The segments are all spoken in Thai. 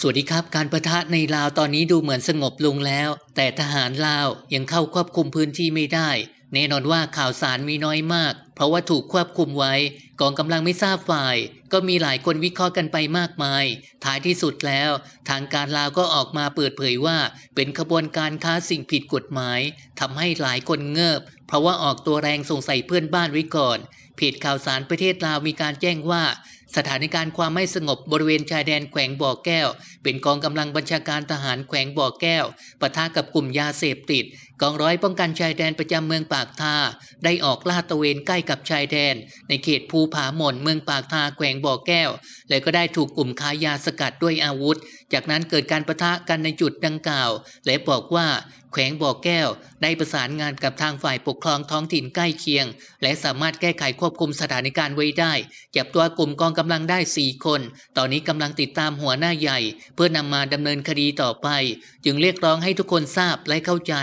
สวัสดีครับ การประทะในลาวตอนนี้ดูเหมือนสงบลงแล้ว แต่ทหารลาวยังเข้าควบคุมพื้นที่ไม่ได้ แน่นอนว่าข่าวสารมีน้อยมาก เพราะว่าถูกควบคุมไว้ กองกำลังไม่ทราบฝ่าย ก็มีหลายคนวิเคราะห์กันไปมากมาย ท้ายที่สุดแล้ว ทางการลาวก็ออกมาเปิดเผยว่า เป็นขบวนการค้าสิ่งผิดกฎหมายทำให้หลายคนเงิบ เพราะว่าออกตัวแรงสงสัยเพื่อนบ้านไว้ก่อนเพจข่าวสารประเทศลาวมีการแจ้งว่า สถานการณ์ความไม่สงบบริเวณชายแดนแขวงบ่อแก้ว เป็นกองกำลังบัญชาการทหารแขวงบ่อแก้วปะทะกับกลุ่มยาเสพติด กองร้อยป้องกันชายแดนประจำเมืองปากทาได้ออกลาดตระเวนใกล้กับชายแดน ในเขตภูผาหม่นเมืองปากทาแขวงบ่อแก้ว และก็ได้ถูกกลุ่มค้ายาสกัดด้วยอาวุธ จากนั้นเกิดการประทะกันในจุดดังกล่าว และบอกว่าแขวงบ่อแก้ว ได้ประสานงานกับทางฝ่ายปกครองท้องถิ่นใกล้เคียง และสามารถแก้ไขควบคุมสถานการณ์ไว้ได้ จับตัวกลุ่มกองกำลังได้ 4 คน ตอนนี้กำลังติดตามหัวหน้าใหญ่ เพื่อนำมาดำเนินคดีต่อไป จึงเรียกร้องให้ทุกคนทราบและเข้าใจ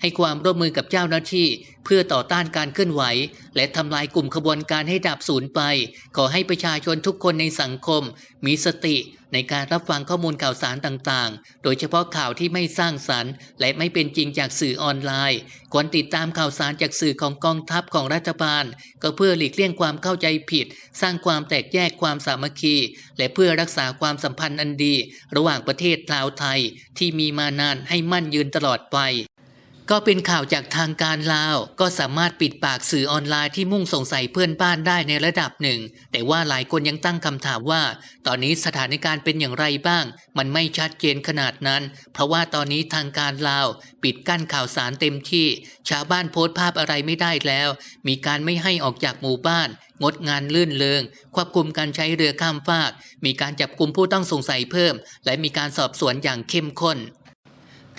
ให้ความร่วมมือกับเจ้าหน้าที่ เพื่อต่อต้านการเคลื่อนไหว และทำลายกลุ่มขบวนการให้ดับสูญไป ขอให้ประชาชนทุกคนในสังคม มีสติในการรับฟังข้อมูลข่าวสารต่างๆ โดยเฉพาะข่าวที่ไม่สร้างสรรค์ และไม่เป็นจริงจากสื่อออนไลน์ ควรติดตามข่าวสารจากสื่อของกองทัพของรัฐบาล ก็เพื่อหลีกเลี่ยงความเข้าใจผิด สร้างความแตกแยกความสามัคคี และเพื่อรักษาความสัมพันธ์อันดี ระหว่างประเทศลาวไทยที่มีมานานให้มั่นยืนตลอดไป ก็เป็นข่าวจากทางการลาว ก็สามารถปิดปากสื่อออนไลน์ที่มุ่งสงสัยเพื่อนบ้านได้ในระดับหนึ่ง แต่ว่าหลายคนยังตั้งคำถามว่า ตอนนี้สถานการณ์เป็นอย่างไรบ้าง มันไม่ชัดเจนขนาดนั้น เพราะว่าตอนนี้ทางการลาว ปิดกั้นข่าวสารเต็มที่ ชาวบ้านโพสต์ภาพอะไรไม่ได้แล้ว มีการไม่ให้ออกจากหมู่บ้าน งดงานลื่นเลงควบคุมการใช้เรือข้ามฟาก มีการจับกลุ่มผู้ต้องสงสัยเพิ่ม และมีการสอบสวนอย่างเข้มข้น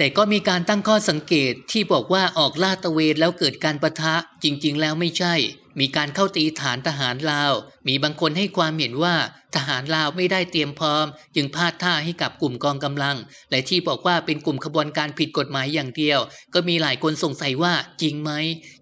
แต่ก็มีการตั้งข้อสังเกตที่บอกว่าออกลาดตะเวนแล้วเกิดการประทะจริงๆ แล้วไม่ใช่มีการเข้าตีฐานทหารลาว มีบางคนให้ความเห็นว่าทหารลาวไม่ได้เตรียมพร้อม จึงพลาดท่าให้กับกลุ่มกองกำลัง และที่บอกว่าเป็นกลุ่มขบวนการผิดกฎหมายอย่างเดียว ก็มีหลายคนสงสัยว่าจริงไหม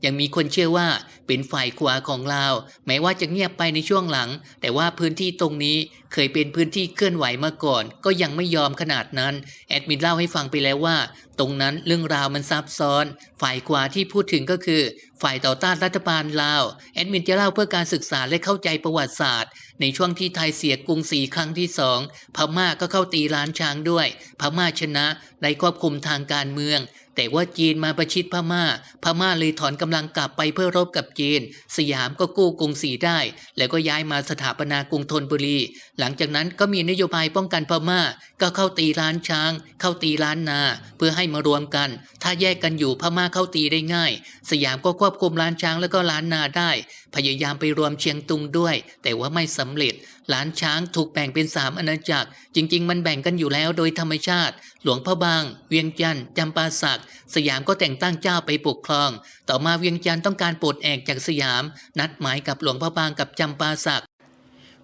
ยังมีคนเชื่อว่าเป็นฝ่ายขวาของลาว แม้ว่าจะเงียบไปในช่วงหลัง แต่ว่าพื้นที่ตรงนี้เคยเป็นพื้นที่เคลื่อนไหวมาก่อน ก็ยังไม่ยอมขนาดนั้น แอดมินเล่าให้ฟังไปแล้วว่า ตรงนั้นเรื่องราวมันซับซ้อน ฝ่ายขวาที่พูดถึงก็คือ ฝ่ายต่อต้านรัฐบาลลาวแอดมินจะเล่าเพื่อการศึกษาและเข้าใจประวัติศาสตร์ ในช่วงที่ไทยเสียกรุงศรีครั้งที่สองพม่าก็เข้าตีล้านช้างด้วย พม่าชนะได้ควบคุมทางการเมือง แต่ว่าจีนมาประชิดพม่า พม่าเลยถอนกำลังกลับไปเพื่อรบกับจีน สยามก็กู้กรุงศรีได้ แล้วก็ย้ายมาสถาปนากรุงธนบุรี หลังจากนั้นก็มีนโยบายป้องกันพม่า ก็เข้าตีร้านช้าง เข้าตีร้านนา เพื่อให้มารวมกัน ถ้าแยกกันอยู่พม่าเข้าตีได้ง่าย สยามก็ควบคุมร้านช้างแล้วก็ร้านนาได้ พยายามไปรวมเชียงตุงด้วย แต่ว่าไม่สำเร็จ ร้านช้างถูกแบ่งเป็นสามอาณาจักร จริง ๆ มันแบ่งกันอยู่แล้วโดยธรรมชาติ หลวงพ่อบาง เวียงจันทร์จำปาสัก สยามก็แต่งตั้งเจ้าไปปกครอง ต่อมาเวียงจันทร์ต้องการปลดแอกจากสยาม นัดหมายกับหลวงพ่อบางกับจำปาสัก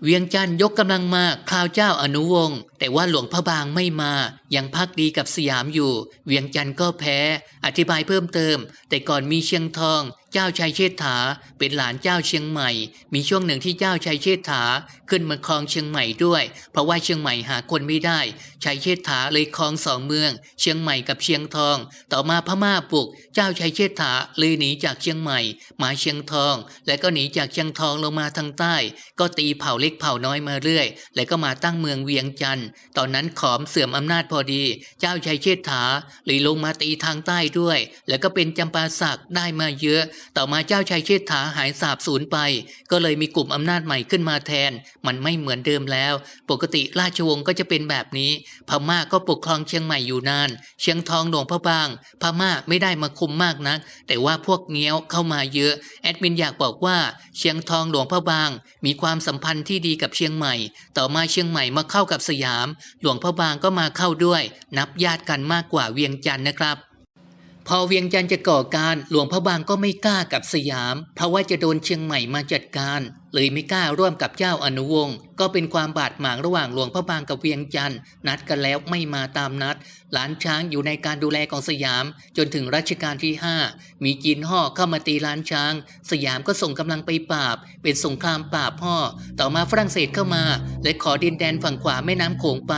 เวียงจันทร์ยกกำลังมาคราวเจ้าอนุวงศ์แต่ว่าหลวงพระบางไม่มา ยังพักดีกับสยามอยู่ เวียงจันทร์ก็แพ้ อธิบายเพิ่มเติม แต่ก่อนมีเชียงทอง เจ้าชัยเชษฐาเป็นหลานเจ้าเชียงใหม่ มีช่วงหนึ่งที่เจ้าชัยเชษฐาขึ้นมาครองเชียงใหม่ด้วย เพราะว่าเชียงใหม่หาคนไม่ได้ชัยเชษฐาเลยครองสองเมือง เชียงใหม่กับเชียงทอง ต่อมาพม่าปลุก เจ้าชัยเชษฐาเลยหนีจากเชียงใหม่ มาเชียงทอง และก็หนีจากเชียงทองลงมาทางใต้ ก็ตีเผ่าเล็กเผ่าน้อยมาเรื่อย และก็มาตั้งเมืองเวียงจันทร์ตอนนั้นขอมเสื่อมอำนาจพอดี เจ้าชัยเชษฐาเลยลงมาตีทางใต้ด้วย แล้วก็เป็นจำปาสักได้มาเยอะต่อมาเจ้าชัยเชษฐาหายสาบสูญไป ก็เลยมีกลุ่มอำนาจใหม่ขึ้นมาแทน มันไม่เหมือนเดิมแล้ว ปกติราชวงศ์ก็จะเป็นแบบนี้ พม่าก็ปกครองเชียงใหม่อยู่นาน เชียงทองหลวงพระบาง พม่าไม่ได้มาคุมมากนัก แต่ว่าพวกเงี้ยวเข้ามาเยอะ แอดมินอยากบอกว่า เชียงทองหลวงพระบาง มีความสัมพันธ์ที่ดีกับเชียงใหม่ ต่อมาเชียงใหม่มาเข้ากับสยาม หลวงพระบางก็มาเข้าด้วย นับญาติกันมากกว่าเวียงจันทร์นะครับ พอเวียงจันทร์จะก่อการหลวงพระบางก็ไม่กล้ากับสยาม เพราะว่าจะโดนเชียงใหม่มาจัดการ เลยไม่กล้าร่วมกับเจ้าอนุวงศ์ก็เป็นความบาดหมางระหว่างหลวงพระบางกับเวียงจันทร์นัดกันแล้วไม่มาตามนัด หลานช้างอยู่ในการดูแลของสยาม จนถึงรัชกาลที่ 5 มีจีนห่อเข้ามาตีล้านช้าง สยามก็ส่งกำลังไปปราบ เป็นสงครามปราบห่อต่อมาฝรั่งเศสเข้ามา และขอดินแดนฝั่งขวาแม่น้ำโขงไป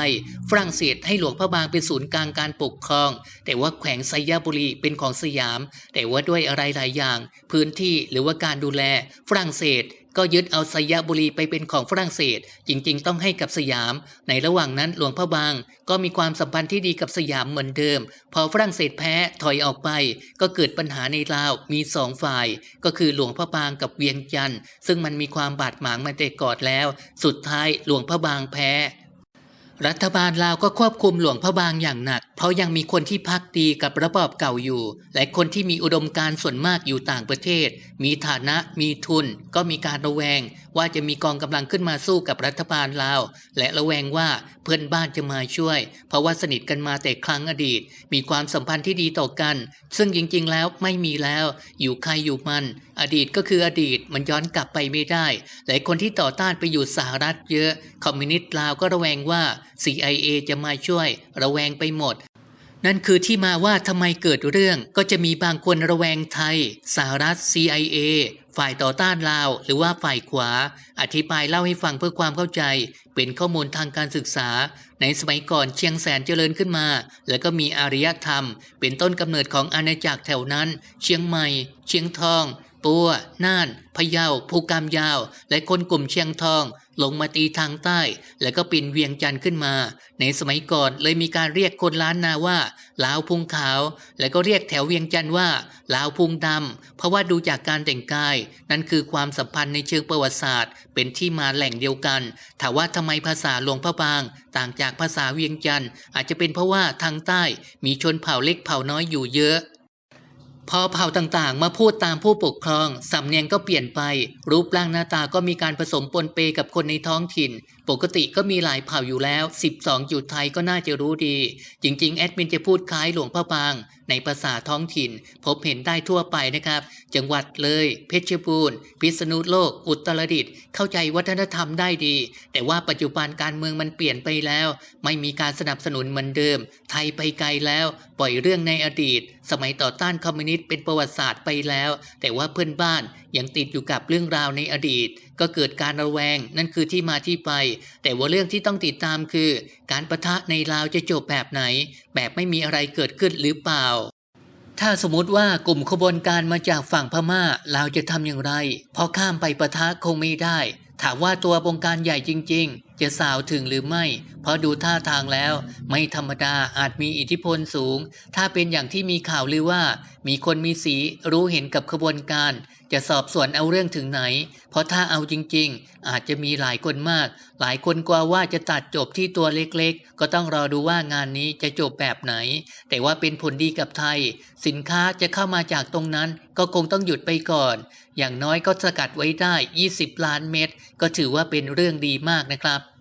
ฝรั่งเศสให้หลวงพระบางเป็นศูนย์กลางการปกครอง แต่ว่าแขวงไซยบุรีเป็นของสยาม แต่ว่าด้วยอะไรหลายอย่าง พื้นที่หรือว่าการดูแลฝรั่งเศส ก็ยึดเอาสยบุรีไปเป็นของฝรั่งเศส จริงๆ ต้องให้กับสยาม ในระหว่างนั้นหลวงพระบาง ก็มีความสัมพันธ์ที่ดีกับสยามเหมือนเดิม พอฝรั่งเศสแพ้ถอยออกไป ก็เกิดปัญหาในลาวมีสองฝ่าย ก็คือหลวงพระบางกับเวียงจันทร์ซึ่งมันมีความบาดหมางมาแต่ก่อนแล้ว สุดท้ายหลวงพระบางแพ้ รัฐบาลลาวก็ควบคุมหลวงพระบางอย่างหนัก เพราะยังมีคนที่พักดีกับระบอบเก่าอยู่ และคนที่มีอุดมการณ์ส่วนมากอยู่ต่างประเทศ มีฐานะ มีทุน ก็มีการระแวง ว่าจะมีกองกำลังขึ้นมาสู้กับรัฐบาลลาว และระแวงว่าเพื่อนบ้านจะมาช่วย เพราะว่าสนิทกันมาแต่ครั้งอดีต มีความสัมพันธ์ที่ดีต่อกัน ซึ่งจริงๆ แล้วไม่มีแล้ว อยู่ใครอยู่มัน อดีตก็คืออดีตมันย้อนกลับไปไม่ได้ หลายคนที่ต่อต้านไปอยู่สหรัฐเยอะ คอมมิวนิสต์ลาวก็ระแวงว่า CIA จะมาช่วย ระแวงไปหมด นั่นคือที่มาว่าทำไมเกิดเรื่องก็จะมีบางคนระแวงไทย สหรัฐ CIA ฝ่ายต่อต้านลาวหรือว่าฝ่ายขวา อธิบายเล่าให้ฟังเพื่อความเข้าใจ เป็นข้อมูลทางการศึกษา ในสมัยก่อนเชียงแสนเจริญขึ้นมา แล้วก็มีอารยธรรม เป็นต้นกำเนิดของอาณาจักรแถวนั้น เชียงใหม่ เชียงทอง ปัว น่าน พะเยา ภูกามยาว และคนกลุ่มเชียงทอง ลงมาตีทางใต้ แล้วก็ปินเวียงจันทร์ขึ้นมา ในสมัยก่อนเลยมีการเรียกคนล้านนาว่าลาวพุงขาว แล้วก็เรียกแถวเวียงจันทร์ว่าลาวพุงดำ เพราะว่าดูจากการแต่งกาย นั่นคือความสัมพันธ์ในเชิงประวัติศาสตร์ เป็นที่มาแหล่งเดียวกันถามว่าทำไมภาษาหลวงพระบาง ต่างจากภาษาเวียงจันทร์อาจจะเป็นเพราะว่าทางใต้มีชนเผ่าเล็กเผ่าน้อยอยู่เยอะ พอเผ่าต่างๆ มาพูดตามผู้ปกครอง สำเนียงก็เปลี่ยนไป รูปร่างหน้าตาก็มีการผสมปนเปกับคนในท้องถิ่น ปกติก็มีหลายเผ่าอยู่แล้ว 12อยู่ไทยก็น่าจะรู้ดี จริงๆ แอดมินจะพูดคล้ายหลวงพ่อปาง ในภาษาท้องถิ่น พบเห็นได้ทั่วไปนะครับ จังหวัดเลย เพชรบูรณ์ พิษณุโลก อุตรดิตถ์เข้าใจวัฒนธรรมได้ดี แต่ว่าปัจจุบันการเมืองมันเปลี่ยนไปแล้ว ไม่มีการสนับสนุนเหมือนเดิม ไทยไปไกลแล้ว ปล่อยเรื่องในอดีต สมัยต่อต้านคอมมิวนิสต์เป็นประวัติศาสตร์ไปแล้ว แต่ว่าเพื่อนบ้านยังติดอยู่กับเรื่องราวในอดีต ก็เกิดการระแวงนั่นคือที่มาที่ไป แต่ว่าเรื่องที่ต้องติดตามคือ การประทะในลาวจะจบแบบไหน แบบไม่มีอะไรเกิดขึ้นหรือเปล่า ถ้าสมมติว่ากลุ่มขบวนการมาจากฝั่งพม่าเราจะทำอย่างไร พอข้ามไปประทะคงไม่ได้ ถามว่าตัวบงการใหญ่จริง จะสาวถึงหรือไม่ เพราะดูท่าทางแล้ว ไม่ธรรมดาอาจมีอิทธิพลสูง ถ้าเป็นอย่างที่มีข่าวลือว่า มีคนมีสีรู้เห็นกับขบวนการ จะสอบสวนเอาเรื่องถึงไหน เพราะถ้าเอาจริง ๆ อาจจะมีหลายคนมาก หลายคนกลัวว่าจะตัดจบที่ตัวเล็กๆ ก็ต้องรอดูว่างานนี้จะจบแบบไหน แต่ว่าเป็นผลดีกับไทย สินค้าจะเข้ามาจากตรงนั้นก็คงต้องหยุดไปก่อน อย่างน้อยก็สกัดไว้ได้ 20 ล้านเม็ดก็ถือว่าเป็นเรื่องดีมากนะครับ